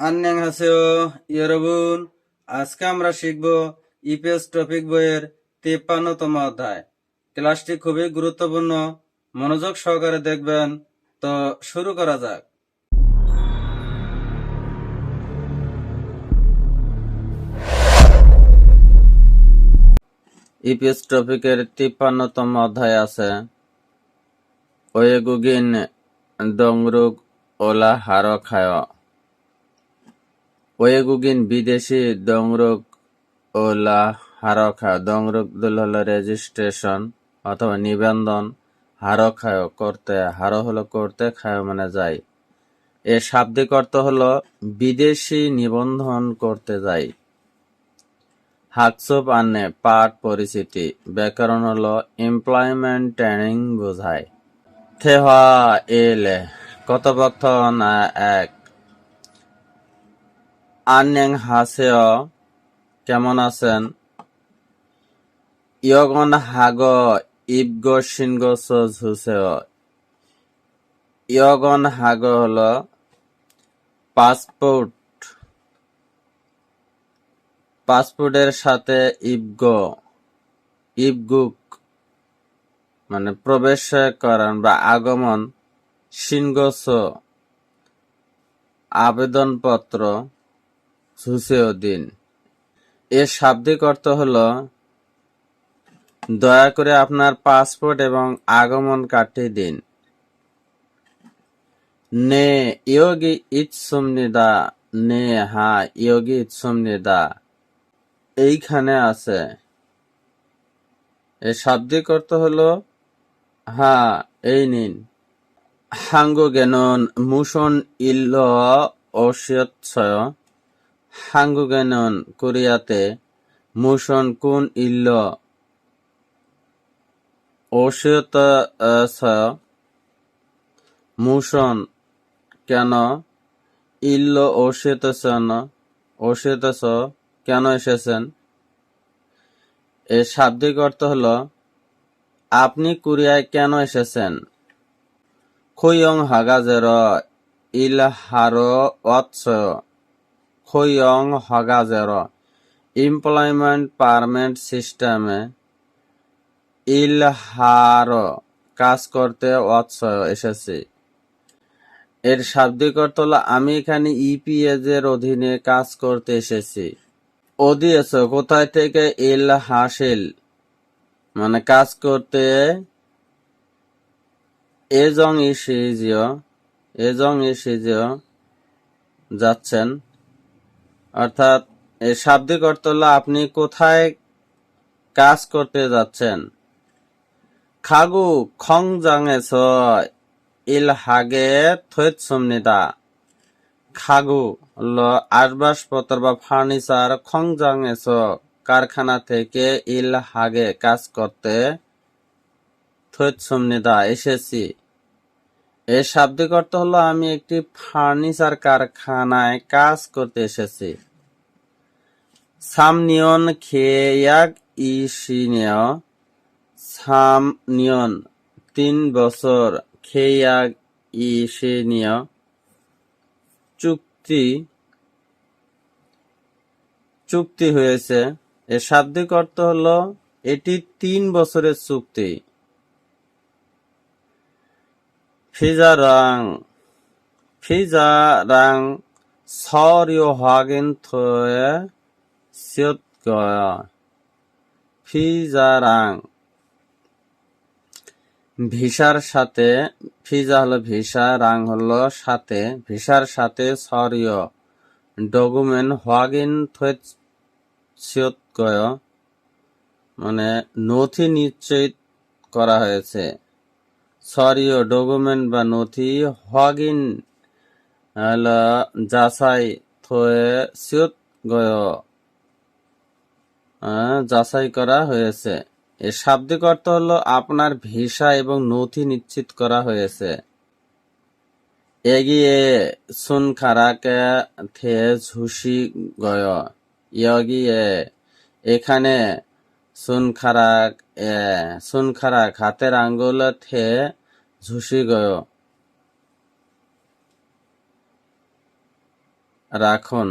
আন্যাং হাসেও ইয়রবুন আজকে আমরা শিখব ইপিএস টপিক বইয়ের তিপ্পান্নতম অধ্যায় ক্লাসটি খুবই গুরুত্বপূর্ণ মনোযোগ সহকারে দেখবেন তো শুরু করা যাক ইপিএস টপিকের তিপ্পান্নতম অধ্যায় আছে ওয়েগুগিন ডংরুক ওলা হার খায় ওয়েগুগিন বিদেশি দংরুক ওলা হার খায় দংরুক দুল হলো রেজিস্ট্রেশন অথবা নিবন্ধন হার খায় করতে হার হলো করতে খায় মানে যাই এ শাব্দিক অর্থ হলো বিদেশি নিবন্ধন করতে যাই হাকসুপ আনে, পাঠ পরিচিতি, ব্যাকরণ হলো এমপ্লয়মেন্ট ট্রেনিং বোঝায়। থেহা এলে, কথোপকথন এক আন্যাং হাসেয় কেমন আছেন? ইয়গন হাগ, ইবগ সিনগ ঝুসেয় ইয়গন হাগ হলো পাসপোর্ট। পাসপোর্টের সাথে ইবগ, ইবগুক মানে প্রবেশ করান বা আগমন সিনগস আবেদনপত্র সুসেও দিন। এর শাব্দিক অর্থ হল, দয়া করে আপনার পাসপোর্ট এবং আগমন কার্ডটি দিন। নে ইয়োগি ইৎসুমনিদা নে হা ইয়োগি ইৎসুমনিদা এইখানে আছে। এর শাব্দিক অর্থ হলো, হা, এই নিন। হাঙ্গো গেনন মুশন ইল্ল অসিয়ৎসয় হাঙ্গো গেনন কোরিয়াতে মুশন কুন ইল্ল মুশন কেন? ইল্ল অসিয়তসন অসিয়তস কেন এসেছেন? এর শাব্দিক অর্থ হলো, আপনি কোরিয়ায় কেন এসেছেন? খৈয়ং হাগাজের ইলহার অৎস। খৈয়ং হাগাজের। এমপ্লয়মেন্ট পারমেন্ট সিস্টেমে ইলহার কাজ করতে অৎস এসেছি। এর শাব্দিক অর্থ হলো, আমি এখানে ইপিএজ এর অধীনে কাজ করতে এসেছি। ওদিয়েছ কোথায় থেকে ইল হাসিল? মানে কাজ করতে এজং ইসিজিও এজং ইসিজিও যাচ্ছেন। অর্থাৎ এই শাব্দিক অর্থ হল আপনি কোথায় কাজ করতে যাচ্ছেন। খাগু খং জাঙে ইল হাগে থৈত সুমনিতা খাগু হল আসবাসপত্র বা ফার্নিচার, খং জাঙে কারখানা থেকে ইল হাগে কাজ করতে থৈত সুমনিতা এসেছি। এর শাব্দিক অর্থ হলো আমি একটি ফার্নিচার কারখানায় কাজ করতে এসেছি। সামনিয়ন খেয়াক ইশিনেয়। সামনিয়ন তিন বছর খেয়াক ইশিনিয়। চুক্তি চুক্তি হয়েছে। এর শাব্দিক অর্থ হল, এটি তিন বছরের চুক্তি। ফিজারাং ফিজারাং সরিয় হাগেন থয়ে 인서에 쓰였고요. ফিজারাং ভিসার সাথে ফিজা হলো ভিসা রাং হলো সাথে ভিসার সাথে সরিয় ডকুমেন্ট হোয়াগিন থৈৎসিয়তগয় মানে নথি নিশ্চিত করা হয়েছে সরিয় ডকুমেন্ট বা নথি হোয়াগিন হলো যাচাই থয়ে সিয়ত গয় যাচাই করা হয়েছে। এর শাব্দিক অর্থ হলো আপনার ভিসা এবং নথি নিশ্চিত করা হয়েছে। এগিয়ে সুন খারাকে থে ঝুসি গয়। ইয়গিয়ে এখানে সুন খারাক সুন খারাক হাতের আঙ্গুল থে ঝুসি গয়। রাখুন।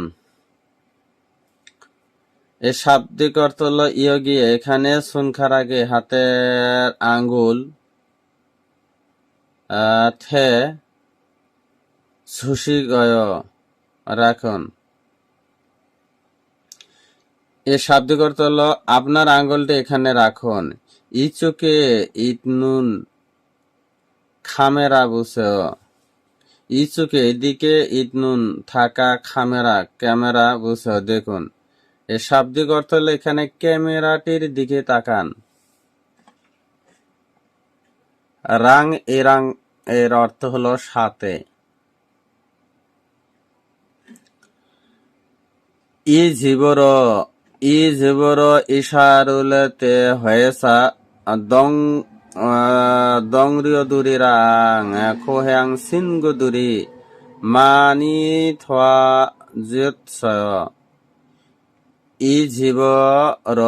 এর শাব্দিক অর্থ হলো ইয়োগী। এখানে সুনখার আগে হাতের আঙ্গুল থে সুশি গয় রাখুন। এর শাব্দিক অর্থ হলো আপনার আঙ্গুলটি এখানে রাখুন। ইচুকে ইতনুন খামেরা বুসে। ইচুকে এদিকে ইতনুন থাকা খামেরা ক্যামেরা বুসে, দেখুন। শাব্দিক অর্থ হলো এখানে ক্যামেরাটির দিকে তাকান। রাং এরাং এর অর্থ হলো সাথে। ই জীবর ই জীবর ইশারুলতে হয়েছা দং দংরিয় দুরি রাং, খোহ্যাং সিনগু দুরি মানি থা জিৎসয়। ই জীবর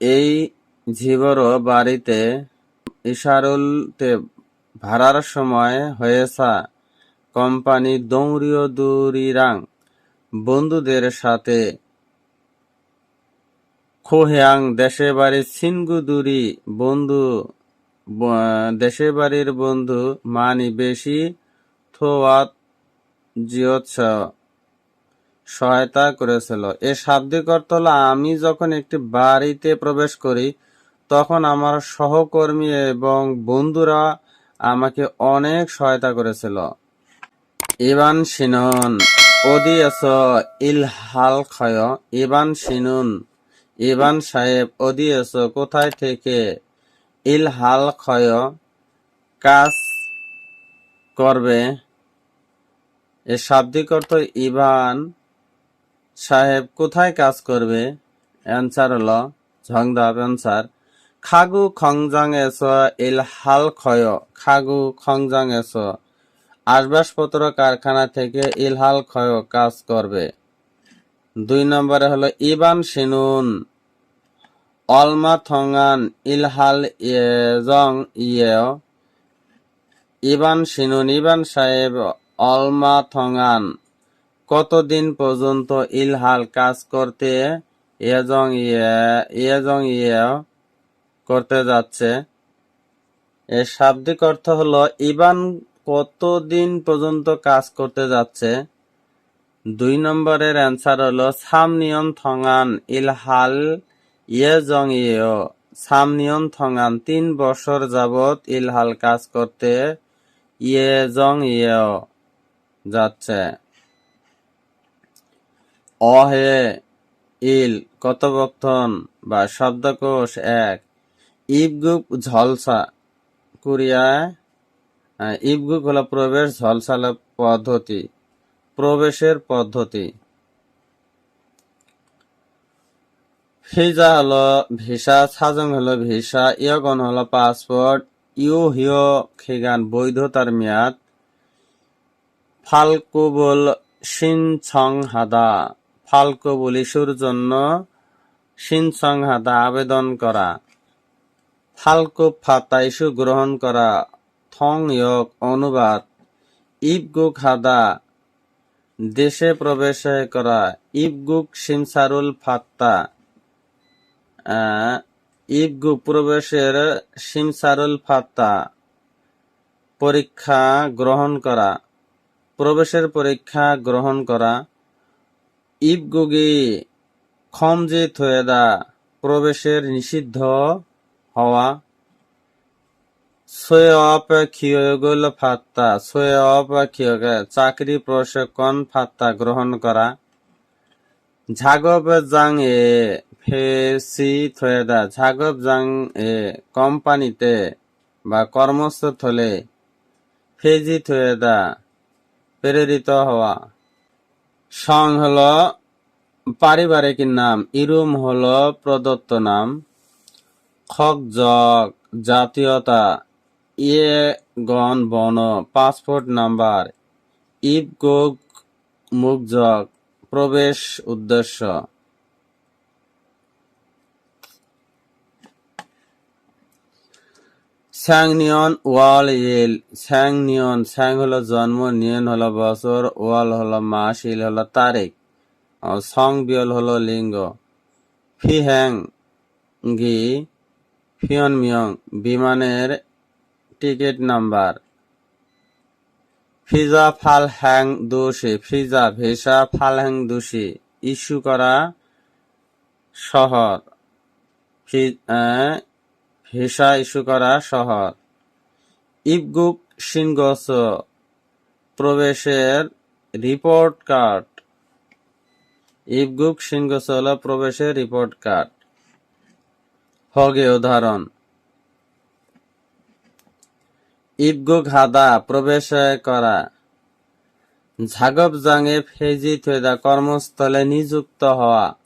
এই জীবর বাড়িতে ইশারুলতে ভাড়ার সময় হয়েছা। কোম্পানি দৌড়িও দুরিরাং বন্ধুদের সাথে খোহ্যাং দেশের বাড়ির সিনগুদুরি বন্ধু দেশের বাড়ির বন্ধু মানি বেশি থোয়াত জিয়ৎস সহায়তা করেছিল। এর শাব্দিক অর্থ হলো, আমি যখন একটি বাড়িতে প্রবেশ করি, তখন আমার সহকর্মী এবং বন্ধুরা আমাকে অনেক সহায়তা করেছিল। ইবান সিনন ওদিয়াস ইলহাল খয় ইবান সিনুন ইবান সাহেব, ওদিয়াস কোথায় থেকে? ইলহাল খয় কাজ করবে। এর শাব্দিক অর্থ ইবান সাহেব কোথায় কাজ করবে? অ্যান্সার হলো ঝংদাব অ্যান্সার খাগু খংজাং এস ইল হাল খয়, খাগু খংজাং এস আসবাবপত্র কারখানা থেকে ইলহাল খয় কাজ করবে। দুই নম্বরে হলো, ইবান সিনুন অলমা থঙ্গান ইলহাল জং ইয়ে ইবান সিনুন ইবান সাহেব অলমা থঙ্গান কতদিন পর্যন্ত ইলহাল কাজ করতে ইয়েজং ইয়ে ইয়েজং ইয়ে করতে যাচ্ছে? এর শাব্দিক অর্থ হলো, ইবান কতদিন পর্যন্ত কাজ করতে যাচ্ছে? দুই নম্বরের অ্যান্সার হলো সামনিয়ন থঙান, ইলহাল ইয়েজং ইয়ে সামনিয়ন থঙান, তিন বছর যাবত ইলহাল কাজ করতে ইয়েজং ইয়ে যাচ্ছে। অহে ইল কথোপকথন বা শব্দকোষ এক। ইবগুপ ঝলসা কোরিয়ায় আহ, ইবগুপ হলো প্রবেশ ঝলসাল পদ্ধতি প্রবেশের পদ্ধতি। ভিসা হলো ভিসা সাজং হলো ভিসা ইয়গন হলো পাসপোর্ট ইউ হিও খিগান বৈধতার মেয়াদ। ফালকুবল সিনছং হাদা। ফালকুবল ইস্যুর জন্য সিনছং হাদা আবেদন করা। ফালকুব ইস্যু গ্রহণ করা থং ইয়ক অনুবাদ। ইবগুক হাদা দেশে প্রবেশ করা ইবগুক সিমসারুল ফাত্তা। ইবগুক প্রবেশের সিমসারুল ফাত্তা পরীক্ষা গ্রহণ করা। প্রবেশের পরীক্ষা গ্রহণ করা। ইবগুগি খমজে থয়েদা প্রবেশের নিষিদ্ধ হওয়া। সোয়প খিয়গুল ফাত্তা সোয়প খিয়গে চাকরি প্রশিক্ষণ ফাত্তা গ্রহণ করা। ঝাগব জাং এ ফেসি থয়েদা ঝাগব জাং এ কোম্পানিতে বা কর্মস্থলে ফেজি থয়েদা প্রেরিত হওয়া। সং হল পারিবারিক নাম, ইরুম হল প্রদত্ত নাম। খক, জগ, জাতীয়তা ইয়ে গণ, বন, পাসপোর্ট নাম্বার, ইব গোগ মুগজগ প্রবেশ উদ্দেশ্য। স্যাং নিয়ন ওয়াল ইল। স্যাং নিয়ন স্যাং হলো জন্ম, নিয়ন হলো বছর, ওয়াল হলো মাস, ইল হলো তারিখ। সং বিয়ল হলো লিঙ্গ। ফি হ্যাং গি ফিয়ন মিয়ং বিমানের টিকিট নাম্বার। ফিজা ফাল হ্যাং দোষী, ফিজা ভিসা ফাল হ্যাং দোষী। ইস্যু করা শহর। ভিসা ইস্যু করা শহর ইবগুক সিনগস প্রবেশের রিপোর্ট কার্ড। ইবগুক সিনগস হল প্রবেশের রিপোর্ট কার্ড। হগে উদাহরণ। ইবগুক হাদা প্রবেশ করা। ঝাগব জাঙে ফেজি থৈদা কর্মস্থলে নিযুক্ত হওয়া।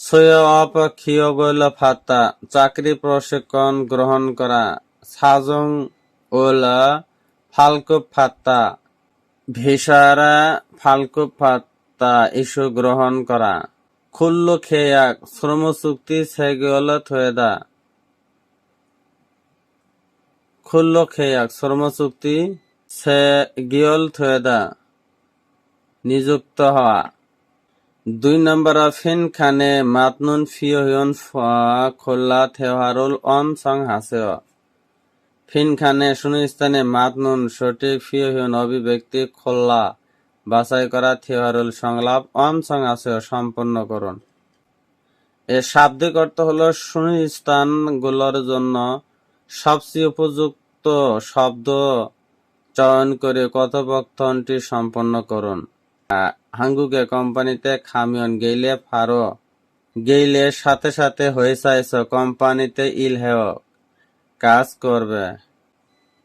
সৈয়প খিয়গৈল ফাত্তা। চাকরি প্রশিক্ষণ গ্রহণ করা। সাজং ওল ফালকুপ ফাত্তা। ভিসারা ফালকুপ ফাত্তা ইস্যু গ্রহণ করা। খুল্লু খেয়াক শ্রম চুক্তি সেগল থয়েদা খুল্লু খেয়াক শ্রম চুক্তি সে গিয়ল থয়েদা। নিযুক্ত হওয়া। দুই নম্বর ফিন খানে মাতনুন ফি ফিয়হিয়ন খোল্লা থেহারুল অন সং হাসেও ফিন খানে শূন্যস্থানে মাতনুন সঠিক ফিয়হিয়ন অভিব্যক্তি খোল্লা বাছাই করা থেহারুল সংলাপ অন সং হাসেও সম্পন্ন করুন। এর শাব্দিক অর্থ হল শূন্যস্থানগুলোর জন্য সবচেয়ে উপযুক্ত শব্দ চয়ন করে কথোপকথনটি সম্পন্ন করুন। হাঙ্গুকে কোম্পানিতে খামিয়ন গেইলে ফারো গেইলে সাথে সাথে হয়ে চাইছ কোম্পানিতে ইল হেও কাজ করবে।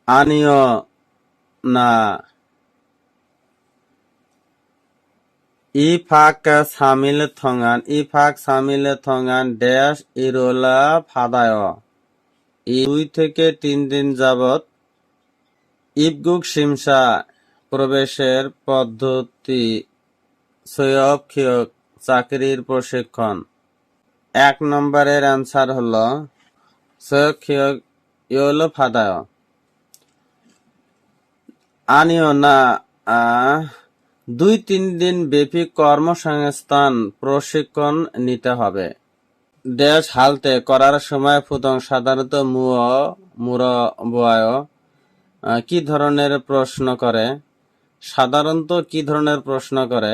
আনিও না। ই ফাক সামিল থঙান ই ফাক সামিল থঙান ড্যাশ ইরোলা ফাদায়। দুই থেকে তিন দিন যাবত ইবগুক শিমসা প্রবেশের পদ্ধতি, সৈয়ব চাকরির প্রশিক্ষণ। এক নম্বরের অ্যান্সার হল খিয়ক ইউল ফাদায়। আনিও না দুই তিন দিন ব্যাপী কর্মসংস্থান প্রশিক্ষণ নিতে হবে। দেশ হালতে করার সময় ফুতং সাধারণত মুয় মুর বয় কি ধরনের প্রশ্ন করে? সাধারণত কি ধরনের প্রশ্ন করে?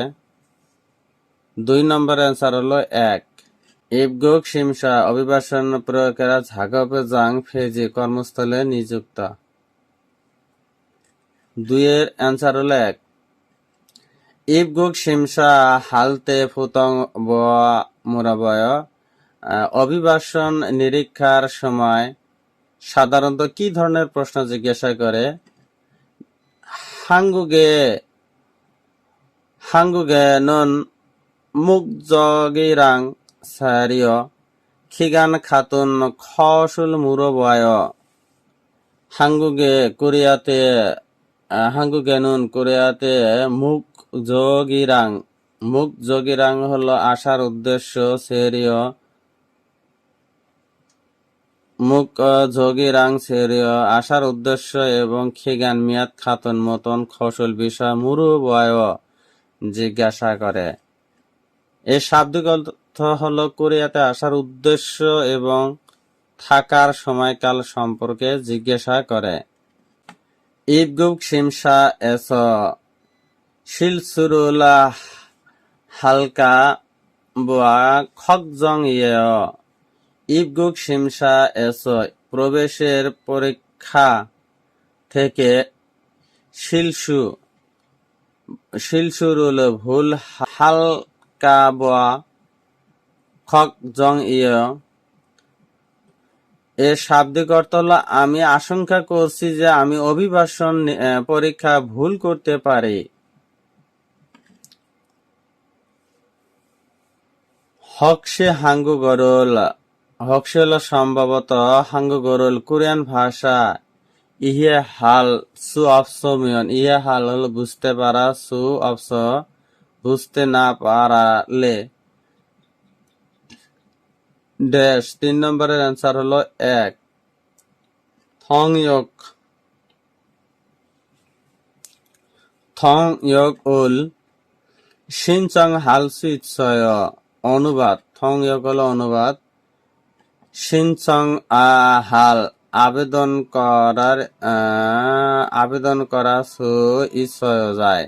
দুই নম্বর অ্যান্সার হলো এক। ইবগুক শিমসা অভিবাসন প্রয়োগেরা ঝাগপে জাং ফেজি কর্মস্থলে নিযুক্ত। দুইয়ের অ্যান্সার হলো এক। ইবগুক শিমসা হালতে ফুতং মুরাবয় অভিবাসন নিরীক্ষার সময় সাধারণত কি ধরনের প্রশ্ন জিজ্ঞাসা করে? 한국의 한국에 는 묵적이랑 사리어 키간 같은 컷을 물어봐요. 한국에 코리아때 아, 한국에는 코리아때 묵적이랑 묵적이랑 হলো আসার উদ্দেশ্য সেরিয় মুখ যোগীরাং সেরিয় আসার উদ্দেশ্য এবং খিগান মিয়াদ খাতুন মতন কৌশল বিষয় মুরু বয় জিজ্ঞাসা করে। এই শাব্দিক অর্থ হল কোরিয়াতে আসার উদ্দেশ্য এবং থাকার সময়কাল সম্পর্কে জিজ্ঞাসা করে। ইবগুক শিমসা এস শিলসুরুলা হালকা বুয়া খকজং ইয়ে ইবগুক শিমসা এস প্রবেশের পরীক্ষা থেকে শিলসু শিলসুরুল ভুল হালকা বোয়া খক জং ইয়। এর শাব্দিক অর্থ হলো, আমি আশঙ্কা করছি যে আমি অভিবাসন পরীক্ষা ভুল করতে পারি। হকসে হাঙ্গু গরল হকসে হলো সম্ভবত হাঙ্গু গরল কোরিয়ান ভাষা। ইহে হাল সু অপসমিয়ন। ইহে হাল হল বুঝতে পারা, সু অপস বুঝতে না পারালে। ড্যাশ, তিন নম্বরের অ্যান্সার হলো এক। থং ইয়ক থং ইয়ক উল সিনচাং হাল সুইৎসয় অনুবাদ। থং ইয়ক হলো অনুবাদ। সিনচং হাল আবেদন করার আবেদন করা সু যায়।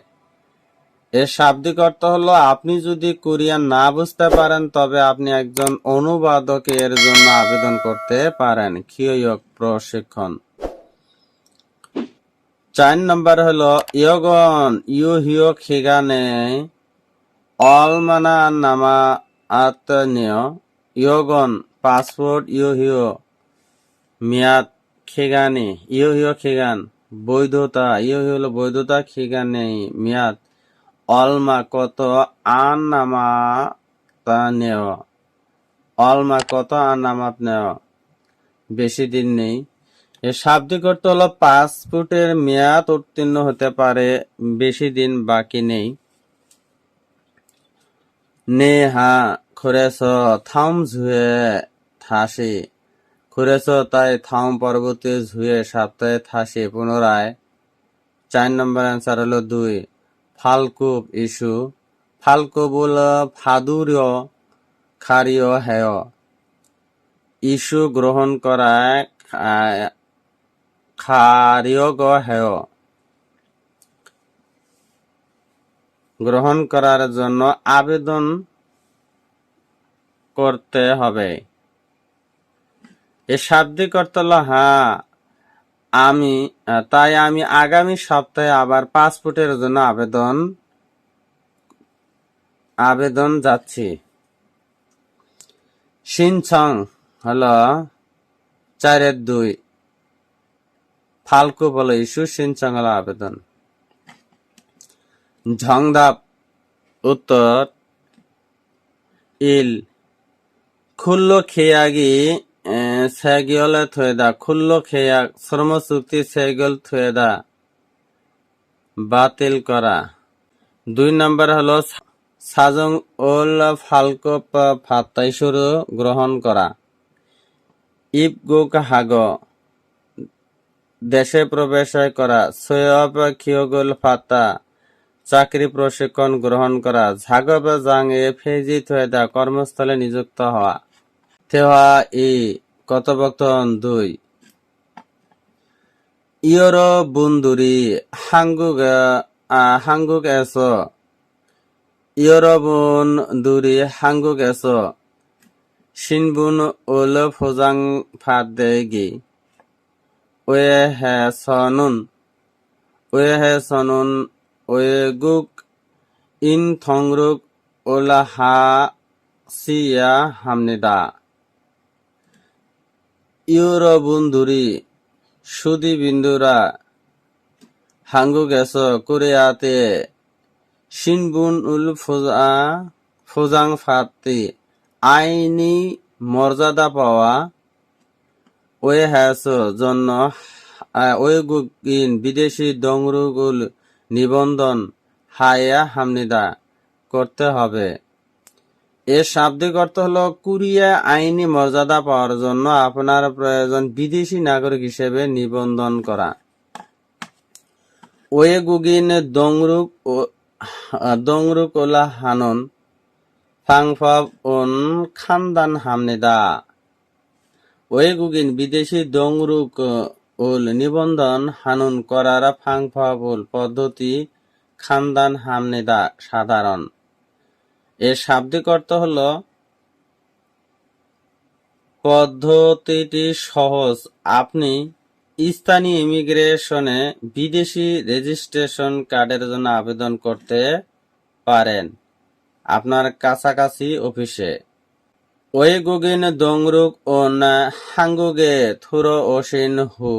এর শাব্দিক অর্থ হলো আপনি যদি কোরিয়ান না বুঝতে পারেন, তবে আপনি একজন অনুবাদকের জন্য আবেদন করতে পারেন। কিয়ক প্রশিক্ষণ। চার নম্বর হলো, ইয়গন ইউ হিও খিগানে অলমানা নামা আত্মীয় ইয়গন পাসপোর্ট ইউ হিও মেয়াদ খিগানি ইউ হিও খিগান, বৈধতা ইউ হলো বৈধতা, খিগানে, মেয়াদ অলমা কত আন নামা তা নেও। অলমা কত আন নামাত নেও। বেশি দিন নেই। এর শাব্দিক অর্থ হলো পাসপোর্টের মেয়াদ উত্তীর্ণ হতে পারে, বেশি দিন বাকি নেই। নে হা খরেছ থাম ঝুয়ে থাসি। খরেছ তাই থাম পরবর্তী ঝুয়ে সপ্তাহে থাসি পুনরায়। চার নম্বর অ্যান্সার হলো দুই। ফালকুব ইস্যু। ফালকুবুল ফাদুরীয়, খারিয় হেয়। ইস্যু গ্রহণ করায় খারিয়গ হেয়। গ্রহণ করার জন্য আবেদন করতে হবে। এ শাব্দিক অর্থ হলো হ্যাঁ আমি, তাই আমি আগামী সপ্তাহে আবার পাসপোর্টের জন্য আবেদন আবেদন যাচ্ছি। সিনছং হলো চারের দুই। ফাল্কু বলো ইস্যু সিনছং হলো আবেদন। ঝংদাপ উত্তর, ইল, খুল্ল খেয়াগি সেগিয়লে থুয়েদা, খুল্ল খেয়াগ শ্রম চুক্তি সেগল থুয়েদা। বাতিল করা। দুই নম্বর হলো সাজং ওল ফাল্ক ফাত্তাই শুরু, গ্রহণ করা। ইপ গুক হাগ, দেশে প্রবেশ করা। সৈয়ব খিয়গুল ফাত্তা চাকরি প্রশিক্ষণ গ্রহণ করা। ঝাগব জাং এ ফেজি থুয়েদা কর্মস্থলে নিযুক্ত হওয়া। তেওয়া ই কথোপকথন দুই। ইয়র বুন্দুরি হাঙ্গুগ আহ, হাঙ্গুক এস। ইয়র বুন দুরি হাঙ্গুক এস। সিনবুন ওল ফোজাং ফাদ দেগি ওয়ে হে সনুন। ওয়ে হে সনুন ওয়ে গুক ইন থংরুক ওলা হা সিয়া হামনিদা ইউরো বন্ধুরি সুদি বিন্দুরা হাঙ্গু গেছ কোরিয়াতে সিনবুন উল ফোজা ফোজাং ফাতি আইনি মর্যাদা পাওয়া ওয়ে হ্যাস জন্য আহ, ওয়ে গুগিন বিদেশি দংরুগুল নিবন্ধন হায়া হামনিদা করতে হবে। এর শাব্দিক অর্থ হলো কুরিয়া আইনি মর্যাদা পাওয়ার জন্য আপনার প্রয়োজন বিদেশি নাগরিক হিসেবে নিবন্ধন করা। ওয়ে গুগিন দংরুক দংরুক ওলা হানন, ফাংফাব উন খানদান হামনেদা। ওয়ে গুগিন বিদেশি দংরুক উল নিবন্ধন হানুন করার ফাংফাব পদ্ধতি খানদান হামনেদা সাধারণ। এর শাব্দিক অর্থ হল পদ্ধতিটি সহজ। আপনি স্থানীয় ইমিগ্রেশনে বিদেশি রেজিস্ট্রেশন কার্ডের জন্য আবেদন করতে পারেন। আপনার কাছাকাছি অফিসে। ওয়েগুগিন দংরুক ওন হাঙ্গুগে থুরো ওশিন হু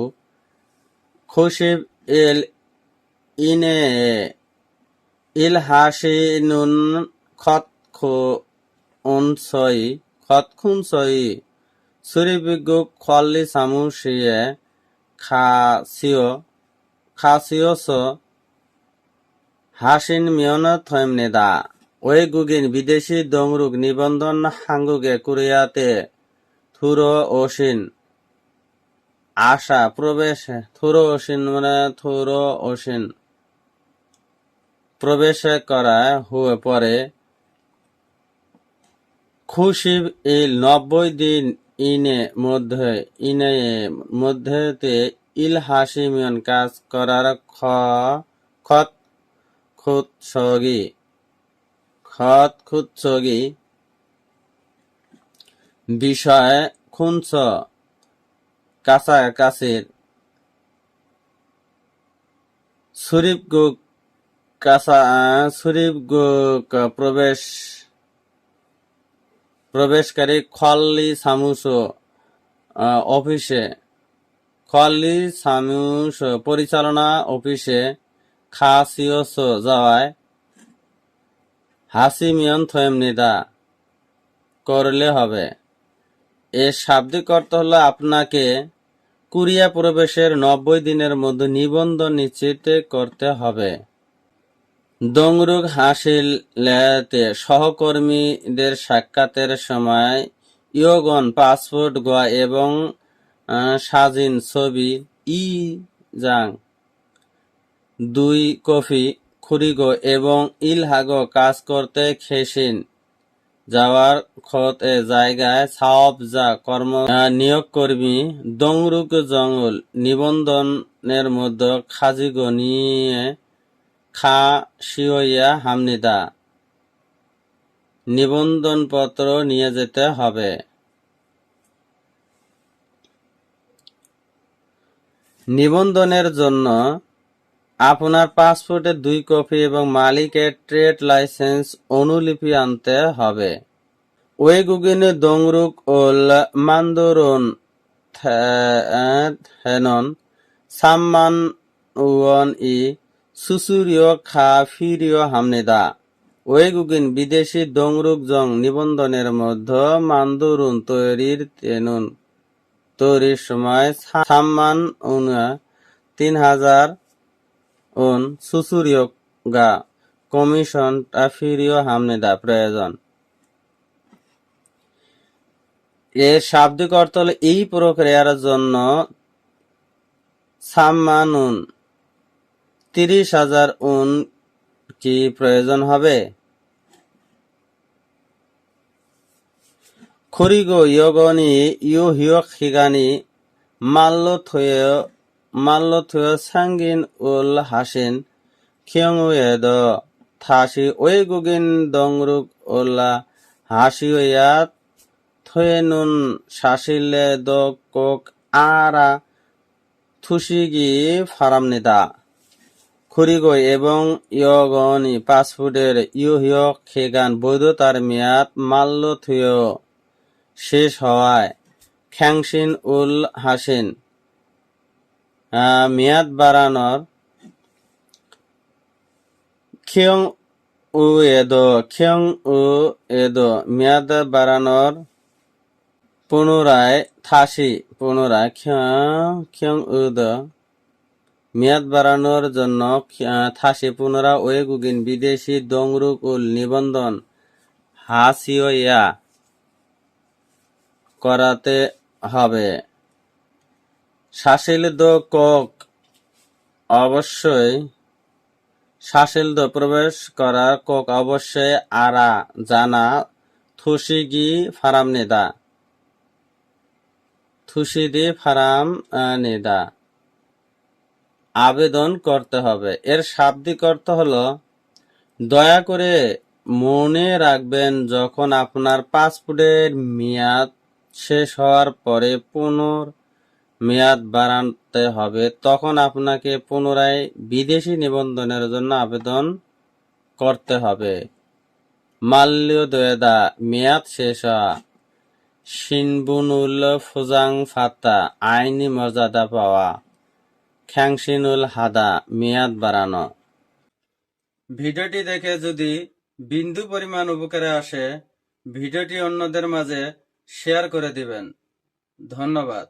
খুশিব ইল ইনে ইলহাসিনুন খতখু উনসই খতখুনসই সুরিবিগু খল্লি খাসিও হাসিন মিয়ন থৈমনেদা ওই গুগিন বিদেশি দংরুক নিবন্ধন হাঙ্গুগে কোরিয়াতে থুরো অসিন আশা প্রবেশ থুরো অসিন মানে থুরো অসিন। প্রবেশ করা হয়ে পরে খুশি ইল নব্বই দিন ইনে মধ্যে, ইনে মধ্যেতে ইল হাসিমিয়ন কাজ করার খ, খত খুৎসগি খত খুৎসগি বিষয় খুনছ, কাছাকাছির। সুরিপ গুক কাছা সুরিপ গুক প্রবেশ প্রবেশকারী খল্লি সামুসো অফিসে। খল্লি সামুস পরিচালনা অফিসে খাসিওস যাওয়ায় হাসিমিয়ন থয়েমনিদা করলে হবে। এর শাব্দিক অর্থ হলো আপনাকে কুরিয়া প্রবেশের নব্বই দিনের মধ্যে নিবন্ধন নিশ্চিত করতে হবে। দংরুক হাসিলেতে সহকর্মীদের সাক্ষাতের সময় ইয়োগন পাসপোর্ট, গোয়া এবং সাজিন ছবি, ই, জাং, দুই কফি, খুরিগো এবং ইলহাগো কাজ করতে খেসিন। যাওয়ার খত এ জায়গায় সাওব যা কর্ম নিয়োগ কর্মী দংরুক জঙ্গল নিবন্ধনের মধ্যে খাজিগো নিয়ে খা, শিওইয়া, হামনিদা। নিবন্ধনপত্র নিয়ে যেতে হবে। নিবন্ধনের জন্য আপনার পাসপোর্টের দুই কপি এবং মালিকের ট্রেড লাইসেন্স অনুলিপি আনতে হবে। ওয়েগুগিনে দংরুক ও মান্দরুন সাম্মান ওয়ান ই সুসুরিয় খা ফিরিয় হামনেদা। ওয়েগুগিন বিদেশি দংরুক জং নিবন্ধনের মধ্যে মান্দুরুন তৈরির তেনুন। তৈরির সময় সাম্মান উনা তিন হাজার উন সুসুরিয় গা কমিশন টাফিরিয় হামনেদা প্রয়োজন। এর শাব্দিক অর্থ হল এই প্রক্রিয়ার জন্য সাম্মানুন তিরিশ হাজার উন কি প্রয়োজন হবে? খরিগো ইয়গনি ইউ হিয়ক হিগানি মাল্ল থয়ে মাল্ল থয়ে সাঙ্গিন উল হাসিন খিয়ং ওয়েদ থাসি ওয়েগুগিন দংরুক উল্লা হাসি ওয়াত থয়ে নুন শাসিলে দ কোক আরা থুসিগি ফারামনিদা খুরিগো এবং ইয়গনি পাসপোর্টের ইউহিয়ক খেগান বৈধতার মেয়াদ মাল্য থুয় শেষ হওয়ায় খ্যাংসিন উল হাসিন মেয়াদ বাড়ানোর খিয়ং উ এদ খিয়ং উ এদ মেয়াদ বাড়ানোর পুনরায়, থাসি, পুনরায় খ্য- খিয়ং উদ মেয়াদ বাড়ানোর জন্য থাসি পুনরা ওয়েগুগিন বিদেশি দংরুক উল নিবন্ধন হাসিওয়া করাতে হবে। শাসিল দো কক অবশ্যই শাসিল দো প্রবেশ করার কক অবশ্যই আরা জানা থুসিগি ফারাম নেদা। থুসিদি ফারাম নেদা। আবেদন করতে হবে। এর শাব্দিক অর্থ হলো, দয়া করে মনে রাখবেন যখন আপনার পাসপোর্টের মেয়াদ শেষ হওয়ার পরে পুনর মেয়াদ বাড়াতে হবে, তখন আপনাকে পুনরায় বিদেশি নিবন্ধনের জন্য আবেদন করতে হবে। মাল্য দয়েদা মেয়াদ শেষ হওয়া। সিনবুনুল ফুজাং ফাতা আইনি মর্যাদা পাওয়া। খ্যাংসিনুল হাদা, মেয়াদ বাড়ানো। ভিডিওটি দেখে যদি বিন্দু পরিমাণ উপকারে আসে, ভিডিওটি অন্যদের মাঝে শেয়ার করে দিবেন। ধন্যবাদ।